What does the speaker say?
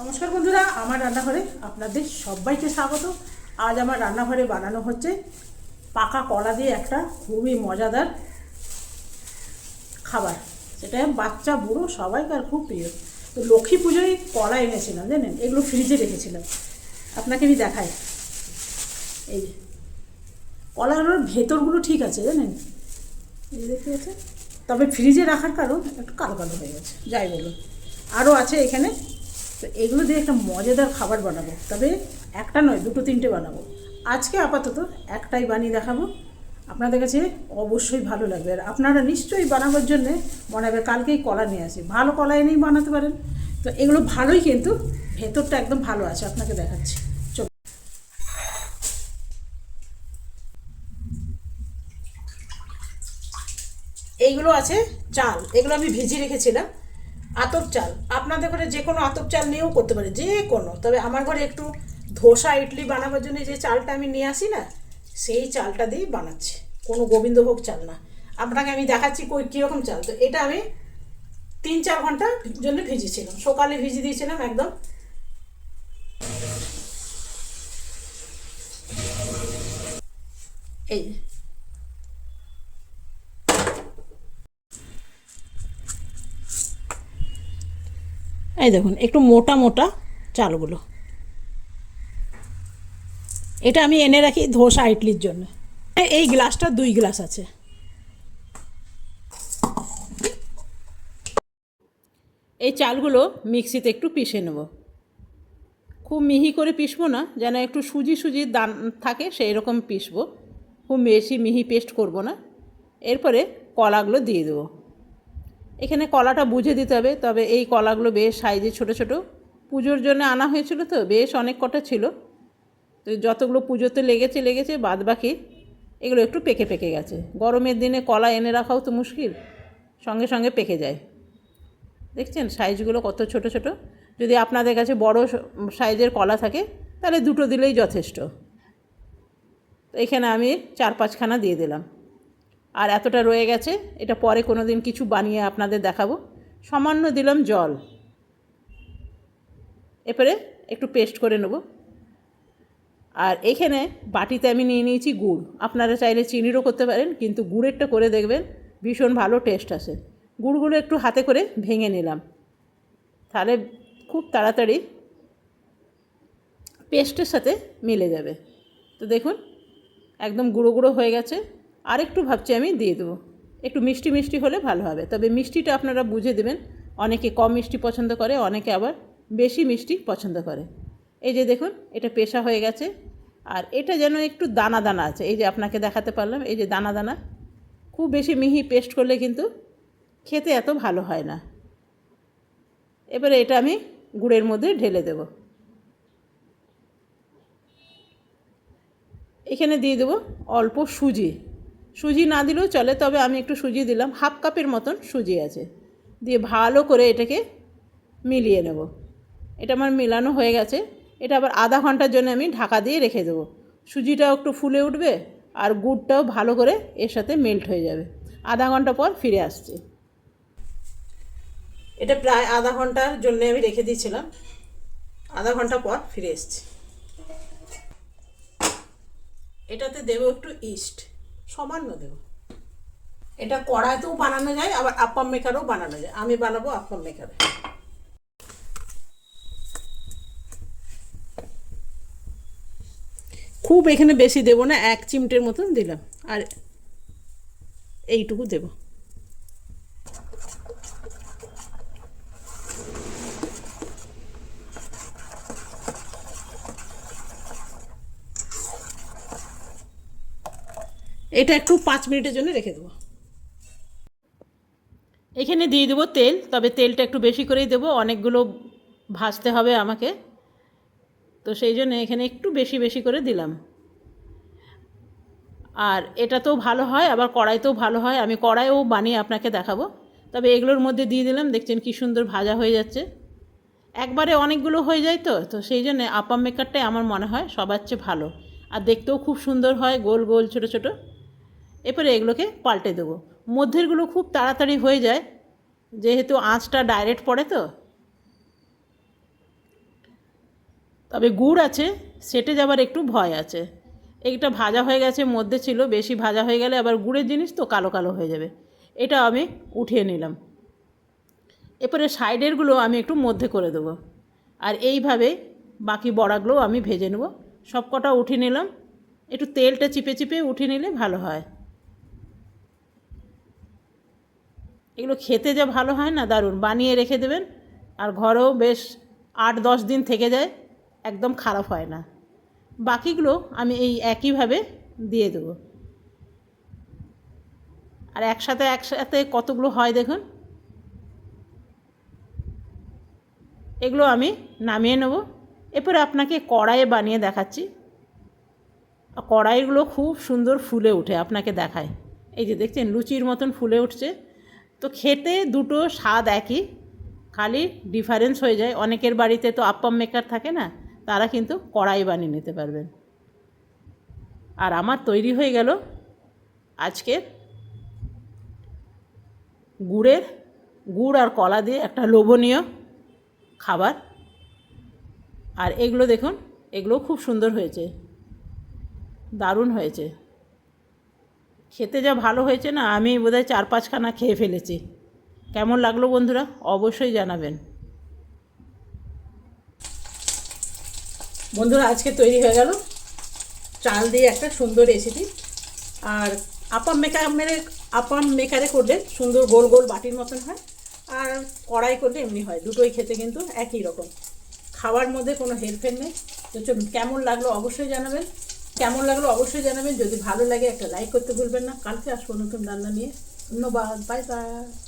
নমস্কার বন্ধুরা, আমার রান্নাঘরে আপনাদের সবাইকে স্বাগত। আজ আমার রান্নাঘরে বানানো হচ্ছে পাকা কলা দিয়ে একটা খুবই মজাদার খাবার। সেটা বাচ্চা, বুড়ো, সবাইকার খুব প্রিয়। তো লক্ষ্মী পুজোয় কলা এনেছিলাম, জানেন? এগুলো ফ্রিজে রেখেছিলাম। আপনাকে আমি দেখাই। এই কলাগুলোর ভেতরগুলো ঠিক আছে, জানেন? এই তবে ফ্রিজে রাখার কারণ একটু কালো কালো হয়ে গেছে। যাই বলুন। আরও আছে এখানে তো এগুলো দিয়ে একটা মজাদার খাবার বানাবো। তবে একটা নয়, দুটো তিনটে বানাবো। আজকে আপাতত একটাই বানিয়ে দেখাবো। আপনাদের কাছে অবশ্যই ভালো লাগবে। আর আপনারা নিশ্চয়ই বানাবার জন্যে হবে কালকেই কলা নিয়ে আসি। ভালো কলা এনেই বানাতে পারেন। তো এগুলো ভালোই কিন্তু ভেতরটা একদম ভালো আছে। আপনাকে দেখাচ্ছি। এইগুলো আছে চাল। এগুলো আমি ভিজিয়ে রেখেছিলাম। আতপ চাল। আপনাদের ঘরে যে কোনো আতপ চাল নিয়েও করতে পারে, যে কোনো। তবে আমার ঘরে একটু ধোসা ইডলি বানাবার জন্য যে চালটা আমি নিয়ে আসি না, সেই চালটা দিয়েই বানাচ্ছি। কোনো গোবিন্দভোগ চাল না। আপনাকে আমি দেখাচ্ছি কই, কীরকম চাল। তো এটা আমি তিন চার ঘণ্টার জন্য ভিজেছিলাম সকালে ভিজিয়ে দিয়েছিলাম একদম। এই এই দেখুন, একটু মোটা মোটা চালগুলো। এটা আমি এনে রাখি ধোসা ইডলির জন্য। এই গ্লাসটা দুই গ্লাস আছে। এই চালগুলো মিক্সিতে একটু পিষে নেব। খুব মিহি করে পিষবো না, যেন একটু সুজি সুজি দান থাকে সেই রকম পিষবো। খুব বেশি মিহি পেস্ট করব না। এরপরে কলাগুলো দিয়ে দেবো। এখানে কলাটা বুঝে দিতে হবে, তবে এই কলাগুলো বেশ সাইজে ছোট ছোট। পুজোর জন্য আনা হয়েছিল তো, বেশ অনেক কটা ছিল। তো যতগুলো পুজোতে লেগেছে লেগেছে বাদ বাকি এগুলো একটু পেকে পেকে গেছে। গরমের দিনে কলা এনে রাখাও তো মুশকিল, সঙ্গে সঙ্গে পেকে যায়। দেখছেন সাইজগুলো কত ছোট ছোট। যদি আপনাদের কাছে বড় সাইজের কলা থাকে, তাহলে দুটো দিলেই যথেষ্ট। তো এখানে আমি চার পাঁচখানা দিয়ে দিলাম। আর এতটা রয়ে গেছে, এটা পরে কোনো দিন কিছু বানিয়ে আপনাদের দেখাবো। সামান্য দিলাম জল। এরপরে একটু পেস্ট করে নেব। আর এখানে বাটিতে আমি নিয়ে নিয়েছি গুড়। আপনারা চাইলে চিনিরও করতে পারেন, কিন্তু গুড়েরটা করে দেখবেন, ভীষণ ভালো টেস্ট আসে। গুড়গুলো একটু হাতে করে ভেঙে নিলাম। তাহলে খুব তাড়াতাড়ি পেস্টের সাথে মিলে যাবে। তো দেখুন, একদম গুঁড়ো গুঁড়ো হয়ে গেছে। আর একটু ভাবছি আমি দিয়ে দেবো। একটু মিষ্টি মিষ্টি হলে ভালো হবে। তবে মিষ্টিটা আপনারা বুঝে দেবেন। অনেকে কম মিষ্টি পছন্দ করে, অনেকে আবার বেশি মিষ্টি পছন্দ করে। এই যে দেখুন, এটা পেশা হয়ে গেছে। আর এটা যেন একটু দানা দানা আছে। এই যে আপনাকে দেখাতে পারলাম, এই যে দানা দানা। খুব বেশি মিহি পেস্ট করলে কিন্তু খেতে এত ভালো হয় না। এবারে এটা আমি গুড়ের মধ্যে ঢেলে দেব। এখানে দিয়ে দেবো অল্প সুজি। সুজি না দিলেও চলে, তবে আমি একটু সুজি দিলাম। হাফ কাপের মতন সুজি আছে। দিয়ে ভালো করে এটাকে মিলিয়ে নেব। এটা আমার মেলানো হয়ে গেছে। এটা আবার আধা ঘণ্টার জন্য আমি ঢাকা দিয়ে রেখে দেবো। সুজিটাও একটু ফুলে উঠবে আর গুড়টাও ভালো করে এর সাথে মেল্ট হয়ে যাবে। আধা ঘণ্টা পর ফিরে আসছি। এটা প্রায় আধা ঘণ্টার জন্য আমি রেখে দিয়েছিলাম। আধা ঘণ্টা পর ফিরে এসছি। এটাতে দেবো একটু ইস্ট। সামান্য দেবো। এটা কড়াইতেও বানানো যায়, আবার আপ্পাম মেকারও বানানো যায়। আমি বানাবো আপ্পাম মেকারে খুব এখানে বেশি দেব না, এক চিমটের মতন দিলাম। আর এইটুকু দেবো। এটা একটু পাঁচ মিনিটের জন্য রেখে দেবো। এখানে দিয়ে দেবো তেল, তবে তেলটা একটু বেশি করেই দেবো, অনেকগুলো ভাজতে হবে আমাকে। তো সেই জন্য এখানে একটু বেশি বেশি করে দিলাম। আর এটাতেও ভালো হয়, আবার কড়াইতেও ভালো হয়, আমি কড়াইও বানিয়ে আপনাকে দেখাবো। তবে এগুলোর মধ্যে দিয়ে দিলাম, দেখছেন কী সুন্দর ভাজা হয়ে যাচ্ছে। একবারে অনেকগুলো হয়ে যায় তো তো সেই জন্যে আপাম মেকারটাই আমার মনে হয় সবার চেয়ে ভালো। আর দেখতেও খুব সুন্দর হয়, গোল গোল, ছোটো ছোট। এরপরে এগুলোকে পাল্টে দেবো। মধ্যেরগুলো খুব তাড়াতাড়ি হয়ে যায়, যেহেতু আঁচটা ডাইরেক্ট পড়ে তো। তবে গুড় আছে, সেটে যাবার একটু ভয় আছে। এইটা ভাজা হয়ে গেছে, মধ্যে ছিল, বেশি ভাজা হয়ে গেলে আবার গুড়ের জিনিস তো কালো কালো হয়ে যাবে। এটা আমি উঠিয়ে নিলাম। এরপরে সাইডেরগুলো আমি একটু মধ্যে করে দেবো। আর এইভাবে বাকি বড়াগুলো আমি ভেজে নেব। সব কটা উঠিয়ে নিলাম। একটু তেলটা চিপে চিপে উঠিয়ে নিলে ভালো হয়। এগুলো খেতে যা ভালো হয় না, দারুণ। বানিয়ে রেখে দেবেন আর ঘরেও বেশ আট দশ দিন থেকে যায়, একদম খারাপ হয় না। বাকিগুলো আমি এই একইভাবে দিয়ে দেবো। আর একসাথে একসাথে কতগুলো হয় দেখুন। এগুলো আমি নামিয়ে নেব। এরপরে আপনাকে কড়াইয়ে বানিয়ে দেখাচ্ছি। কড়াইগুলো খুব সুন্দর ফুলে ওঠে, আপনাকে দেখায়। এই যে দেখছেন, লুচির মতন ফুলে উঠছে। তো খেতে দুটো স্বাদ একই, খালি ডিফারেন্স হয়ে যায়। অনেকের বাড়িতে তো আপ্পাম মেকার থাকে না, তারা কিন্তু কড়াই বানিয়ে নিতে পারবেন। আর আমার তৈরি হয়ে গেল আজকে গুড়ের গুড় আর কলা দিয়ে একটা লোভনীয় খাবার। আর এগুলো দেখুন এগুলো খুব সুন্দর হয়েছে, দারুণ হয়েছে। খেতে যা ভালো হয়েছে না, আমি বোধহয় চার পাঁচখানা খেয়ে ফেলেছি। কেমন লাগল বন্ধুরা? অবশ্যই জানাবেন। বন্ধুরা, আজকে তৈরি হয়ে গেল চাল দিয়ে একটা সুন্দর রেসিপি আর আপাম মেকার মেরে আপাম মেকারে করলে সুন্দর গোল গোল বাটির মতন হয়, আর কড়াই করলে এমনি হয়। দুটোই খেতে কিন্তু একই রকম। খাওয়ার মধ্যে কোনো হেরফের নেই। তো কেমন লাগল অবশ্যই জানাবেন। কেমন লাগল অবশ্যই জানাবেন। যদি ভালো লাগে একটা লাইক করতে ভুলবেন না। কালকে আসব নতুন রান্না নিয়ে। ধন্যবাদ। Bye bye